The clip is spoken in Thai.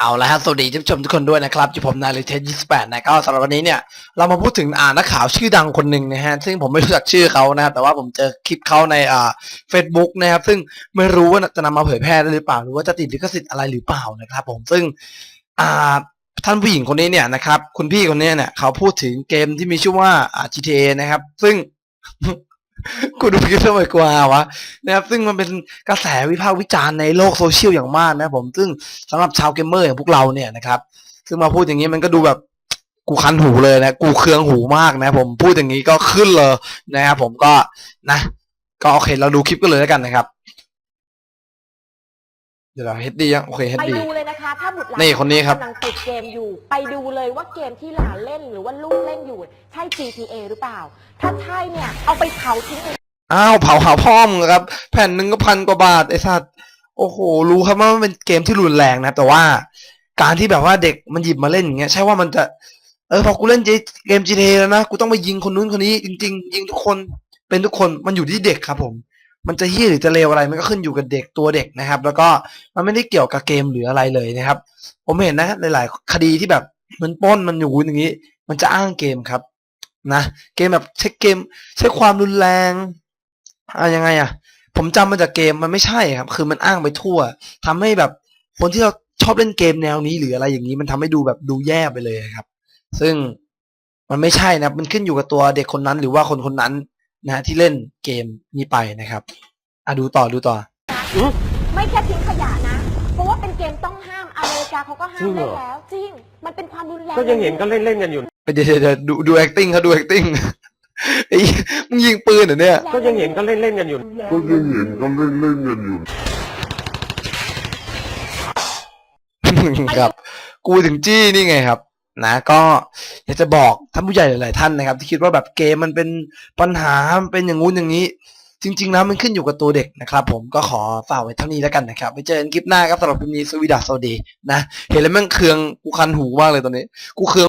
เอาละฮะสวัสดีท่านผู้ชมทุกคนด้วยนะครับที่ผมนายเลยเทส28นะก็สำหรับวันนี้เนี่ยเรามาพูดถึงอ่านักข่าวชื่อดังคนหนึ่งนะฮะซึ่งผมไม่รู้จักชื่อเขานะครับแต่ว่าผมเจอคลิปเขาในอ่า Facebook นะครับซึ่งไม่รู้ว่าจะนำมาเผยแพร่ได้หรือเปล่า หรือว่าจะติดลิขสิทธิ์อะไรหรือเปล่านะครับ ผมซึ่งอ่าท่านผู้หญิงคนนี้เนี่ยนะครับคุณพี่คนนี้เนี่ยเขาพูดถึงเกมที่มีชื่อว่าอ่า GTA นะครับ ซึ่ง กูดูคลิปทำไมกลัววะนะครับซึ่งมันเป็นกระแสวิพากษ์วิจารณ์ในโลกโซเชียลอย่างมากนะผมซึ่งสำหรับชาวเกมเมอร์อย่างพวกเราเนี่ยนะครับซึ่งมาพูดอย่างนี้มันก็ดูแบบกูคันหูเลยนะ กูเคืองหูมากนะ ผมพูดอย่างนี้ก็ขึ้นเลยนะครับผมก็นะ ก็โอเคเราดูคลิปกันเลยแล้วกันนะครับ เดี๋ยวเราเฮดดียังโอเคเฮดไปดีดูเลยนะคะ ถ้าบุตรหลานนี่คนนี้ครับ กำลังติดเกมอยู่ ไปดูเลยว่าเกมที่หลานเล่นหรือว่าลูกเล่นอยู่ ใช่ GTA หรือเปล่า ถ้าใช่เนี่ย เอาไปเผาทิ้งเลยอ้าวเผาหาพ่อมึงครับ แผ่นหนึ่งก็พันกว่าบาทไอ้สัตว์โอ้โห รู้ครับว่ามันเป็นเกมที่รุนแรงนะ แต่ว่าการที่แบบว่าเด็กมันหยิบมาเล่นอย่างเงี้ย ใช่ว่ามันจะ เออพอกูเล่นเกม GTA แล้วนะ กูต้องไปยิงคนนู้นคนนี้ จริง ๆ ยิงทุกคนเป็นทุกคนมันอยู่ที่เด็กครับผม มันจะเฮี้ยหรือจะเลวอะไรมันก็ขึ้นอยู่กับเด็กตัวเด็กนะครับ แล้วก็มันไม่ได้เกี่ยวกับเกมหรืออะไรเลยนะครับ ผมเห็นนะหลายๆ คดีที่แบบมันป้นมันอยู่อย่างนี้ มันจะอ้างเกมครับนะเกมแบบใช้เกมใช้ความรุนแรงอ่ายังไงอะผมจำมาจากเกมมันไม่ใช่ครับ คือมันอ้างไปทั่วทำให้แบบคนที่เราชอบเล่นเกมแนวนี้หรืออะไรอย่างนี้มันทำให้ดูแบบดูแย่ไปเลยครับ ซึ่งมันไม่ใช่นะมันขึ้นอยู่กับตัวเด็กคนนั้นหรือว่าคนคนนั้น นะฮะที่เล่นเกมนี้ไปนะครับอะดูต่อดูต่อ ไม่แค่ทิ้งขยะนะ เพราะว่าเป็นเกมต้องห้าม อเมริกาเขาก็ห้าจริมงเหรเล่อนแล้ว จริง มันเป็นความรุนแรงก็ยังเห็นก็เล่นเล่นๆกันอยู่ เดี๋ยวเดี๋ยวเดี๋ยวดูดู acting เขาดู acting ไอ้มึงยิงปืนเหรอเนี่ย ก็ยังเห็นก็เล่นเล่นๆกันอยู่ ก็ยังเห็นก็เล่นเล่นกันอยู่ ครับ กูถึงจี้นี่ไงครับ นะก็อยากจะบอกท่านผู้ใหญ่หลาย ๆ ท่านนะครับ ที่คิดว่าแบบเกมมันเป็นปัญหามันเป็นอย่างงู้นอย่างนี้ จริง ๆ แล้วมันขึ้นอยู่กับตัวเด็กนะครับ ผมก็ขอฝากไว้เท่านี้แล้วกันนะครับไปเจอกันคลิปหน้าครับสำหรับคลิปนี้สวีดัสสวัสดีนะ เห็นแล้วแม่งเคืองกูคันหูมากเลยตอนนี้ กูเคือง